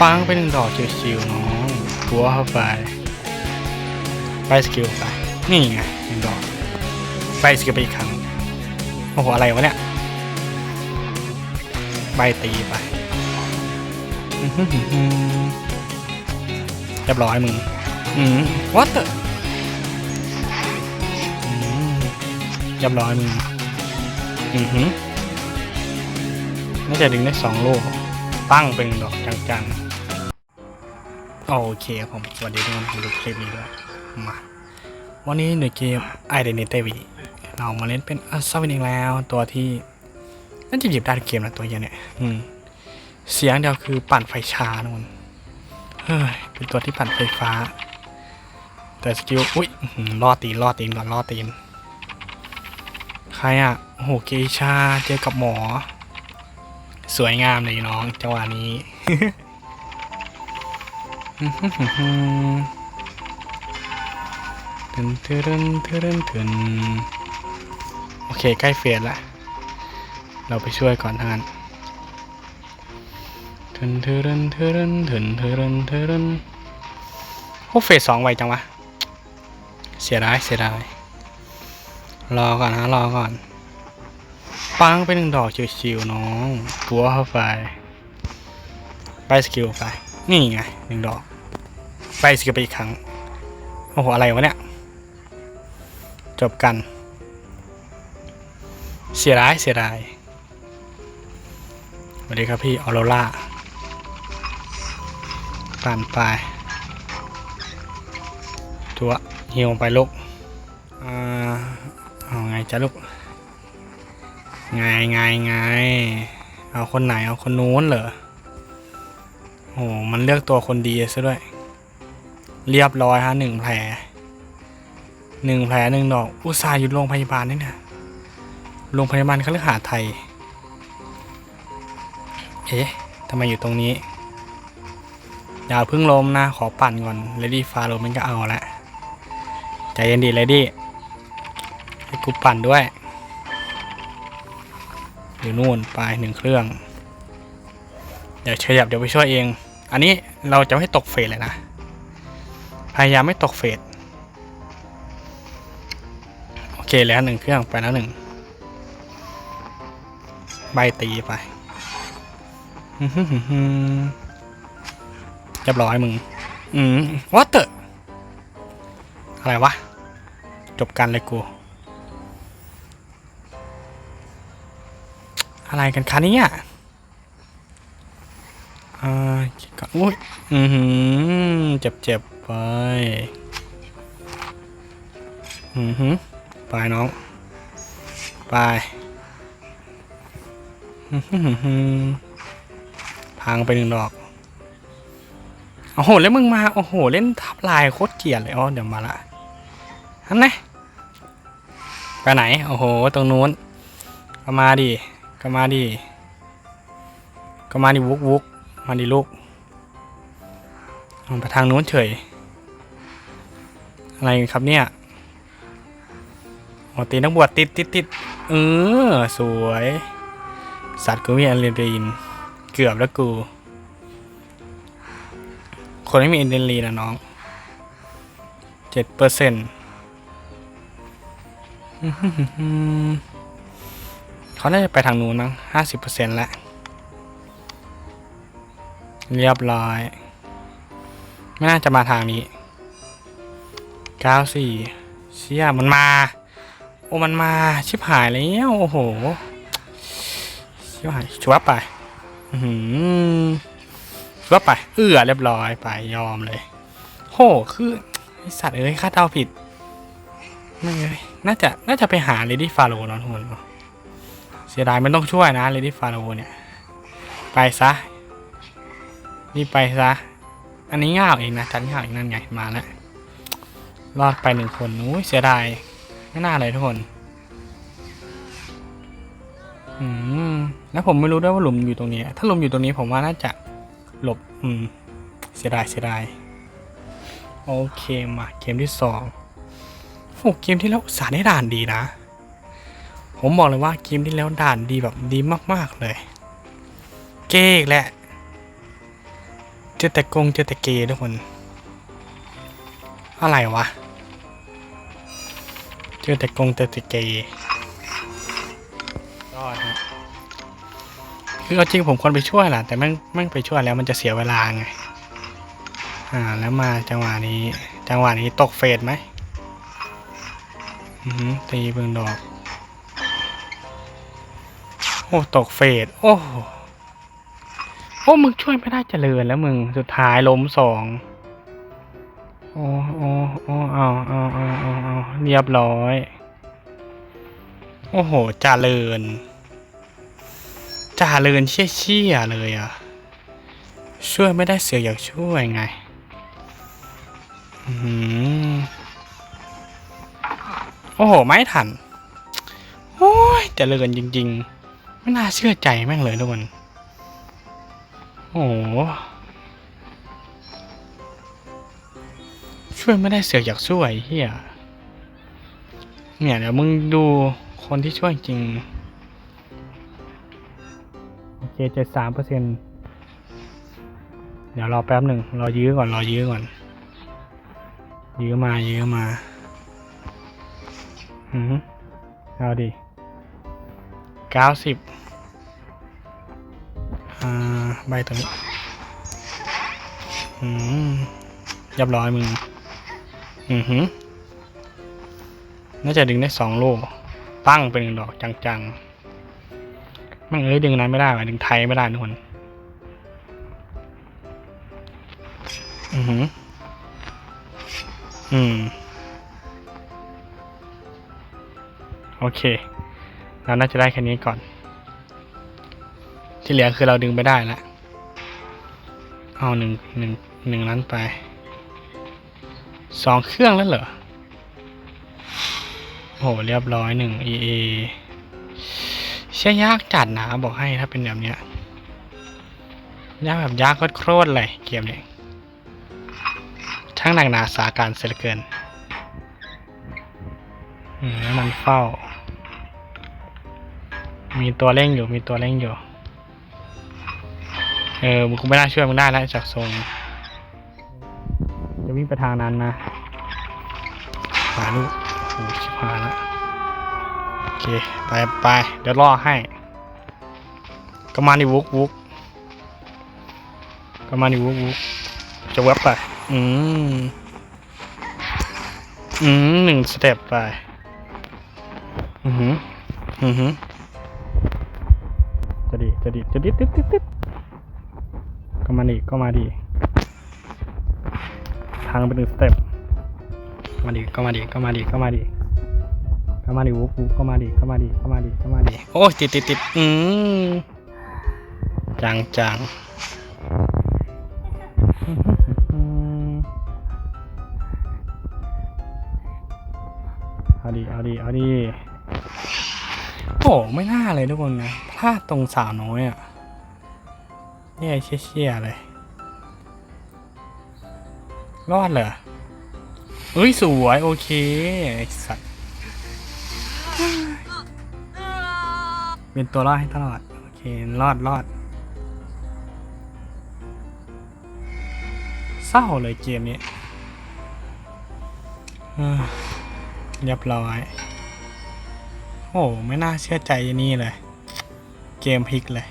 ปังไปหนึ่งดอกชิวๆน้องตัวเข้าไป ไปสกิลไป นี่ไงหนึ่งดอก ไปสกิลไปอีกครั้ง โอ้โห อะไรวะเนี่ย ใบตีไปเรียบร้อยมึง อืม what the อืมเรียบร้อยมึง อือหือน่าจะดึงได้สองลูกตั้งเป็นดอกจังๆ โอเคครับผมสวัสดีทุกคนที่ดูคลิปนี้ด้วยมาวันนี้ในเกม Identity V เรามาเล่นเป็นอัศวินอีกแล้ว ตัวที่น่าจะหยิบได้ทุกเกมนะตัวเนี้ยเนี่ยอืมเสียงเดียวคือปั่นไฟชานะมันเฮ้ยเป็นตัวที่ปั่นไฟฟ้า แต่สกิลอุ้ยรอหือล่อตีนล่อตีนก่อนล่อตีนใครอะโอ้โหเกชาเจอกับหมอ สวยงามเลยน้องจังหวะนี้ ถึนถึนถึนถึนโอเค ใกล้เฟสละ เราไปช่วยก่อนทางนั้นถึนถึนถึนถึนถึนถึนโอ้เฟสสองไวจังวะ เสียดาย เสียดาย รอก่อนนะ รอก่อน ปังไปหนึ่งดอกชิวๆน้อง ตัวเข้าไป ไปสกิลไป นี่ไงหนึ่งดอก ไปสกิลไปอีกครั้ง โอ้โห อะไรวะเนี่ย จบกัน เสียดาย เสียดายสวัสดีครับพี่ออโรล่าผ่านไปตัวฮิวไปลูกอ่าเอาไงจ้ะลูกไงไงไงเอาคนไหนเอาคนนู้นเหรอโอ้โหมันเลือกตัวคนดีซะด้วย เรียบร้อยฮะหนึ่งแผลหนึ่งแผลหนึ่งดอก อุตส่าห์อยู่โรงพยาบาลนี่นะโรงพยาบาลเขาเลือหาสน์ไทย เอ๊ะทำไมอยู่ตรงนี้ อย่าพึ่งลมนะ ขอปั่นก่อนเลดี้ฟาโรมันก็เอาละใจเย็นดีเลดี้ให้กูปั่นด้วย อยู่นู่นไปหนึ่งเครื่อง เดี๋ยวขยับเดี๋ยวไปช่วยเอง อันนี้เราจะไม่ตกเฟสเลยนะ พยายามไม่ตกเฟสโอเคแล้วหนึ่งเครื่องไปแล้วหนึ่งใบตีไปอื้อหือหือหือเรียบร้อยมึง อืมวัตเตอร์อะไรวะ จบกันเลยกู อะไรกันคะเนี่ยอ่าก่อนอุ้ย อือหือเจ็บเจ็บ ไป อือหือไปน้อง ไปอื้อหือหือหือพังไปหนึ่งดอก โอ้โห แล้วมึงมา โอ้โห เล่นทับลายโคตรเกลียดเลยอ๋อเดี๋ยวมาละอันไหนไปไหน โอ้โห ตรงนู้น ก็มาดิ ก็มาดิ ก็มาดิวุกวุกมาดิลูกมันไปทางนู้นเฉย อะไรครับเนี่ยโอตีนักบวชติดติดติดเออ สวย สัตว์กูมีอะดรีนาลีนเกือบแล้วกู คนไม่มีอะดรีนาลีนนะน้องเจ็ดเปอร์เซ็นต์เขาน่าจะไปทางนู้นมั้งห้าสิบเปอร์เซ็นต์แล้วเรียบร้อย ไม่น่าจะมาทางนี้ เก้าสี่เชี่ยมันมา โอ้มันมาชิบหายแล้วโอ้โหชิบหายชัวบไปอือหือชัวบไป เอื้อเรียบร้อยไปยอมเลยโหคือสัตว์เอ้ยคาดเดาผิดไม่เลยน่าจะน่าจะไปหาเลดี้ฟาโรห์นะทุกคนเสียดายมันต้องช่วยนะเลดี้ฟาโรห์เนี่ย ไปซะนี่ไปซะ อันนี้ง่าวเองนะจันง่าวเองนั่นไงมาแล้ว รอดไปหนึ่งคนอุ้ยเสียดายไม่น่าเลยทุกคน อืม แล้วผมไม่รู้ด้วยว่าหลุมอยู่ตรงนี้ ถ้าหลุมอยู่ตรงนี้ผมว่าน่าจะหลบ อืม เสียดายเสียดาย โอเคมาเกมที่สองโอ้เกมที่แล้วสาห์ได้ด่านดีนะ ผมบอกเลยว่าเกมที่แล้วด่านดีแบบดีมากๆเลย เก้อีกแหละ เจอแต่กงเจอแต่เกย์ทุกคน อะไรวะ เจอแต่กงเจอแต่เกย์ก็ฮะคือเอาจริงผมควรไปช่วยแหละแต่แม่งแม่งไปช่วยแล้วมันจะเสียเวลาไง อ่าแล้วมาจังหวะนี้ จังหวะนี้ตกเฟสไหมอือตีเบิงดอก โอ้ตกเฟสโอ้โหโอ้มึงช่วยไม่ได้เจริญแล้วมึงสุดท้ายล้มสอง โอ้โอ้โอ้เอาเอาเอาเอาเอาเรียบร้อย โอ้โหจาเจริญเจริญเชี่ยเชี่ยเลยอะ ช่วยไม่ได้เสียอยากช่วยไง อือโอ้โห ไม่ทัน โอ้ยจเจริญจริง ๆ ไม่น่าเชื่อใจแม่งเลยทุกคนโอ้โห ช่วยไม่ได้เสือกอยากช่วยเฮียเนี่ยเดี๋ยวมึงดูคนที่ช่วยจริง โอเคเจ็ดสามเปอร์เซ็นต์เดี๋ยวรอแป๊บหนึ่งรอยื้อก่อนรอยื้อก่อน ยื้อมายื้อมาอืมเอาดิเก้าสิบอ่าใบตัวนี้อืมเรียบร้อยมึง อือหือ น่าจะดึงได้สองลูกปั้งเป็นหนึ่งดอกจังๆมันเอ้ยดึงนั้นไม่ได้ว่ะดึงไทยไม่ได้ทุกคน อือหือ อืม โอเค เราน่าจะได้แค่นี้ก่อน ที่เหลือคือเราดึงไปได้แล้วเอาหนึ่งหนึ่งหนึ่งนั้นไป สองเครื่องแล้วเหรอ โห เรียบร้อยหนึ่ง EA เชื่อยากจัดนะ บอกให้ถ้าเป็นแบบเนี้ย ยากแบบยากโคตรเลยเกมนี้ช่างหนักหนาสาการเสียเหลือเกินแล้วมันเฝ้า มีตัวเร่งอยู่ มีตัวเร่งอยู่ เออมึงคงไม่น่าช่วยมึงได้แล้วจากทรง จะวิ่งไปทางนั้นนะหาลูกโอ้ชิบหายละโอเค ไปไปเดี๋ยวรอให้ก็มาดิวุกวุกก็มาดิวุกวุกจะเว็บไปอืมอืมหนึ่งสเต็ปไป อือหืออือหือจะดีจะดีจะดิดดิดดิดดิดก็มาดิก็มาดิ ทางเป็นหนึ่งสเต็ปมาดิก็มาดิก็มาดิก็มาดิก็มาดิวุบวุบก็มาดิก็มาดิก็มาดิก็มาดิโอ้ติดติดติดอืมจังจังเอาดิเอาดิเอาดิโอ้ไม่น่าเลยทุกคนนะพลาดตรงสาวน้อยอะเนี่ยเชี่ยเลย รอดเหรอเฮ้ย สวย โอเคไอสัตว์เป็นตัวรอดให้ตลอด โอเค รอดรอดเศร้าเลยเกมนี้เอ้อเรียบร้อย โอ้ไม่น่าเชื่อใจนี่เลย เกมพลิกเลย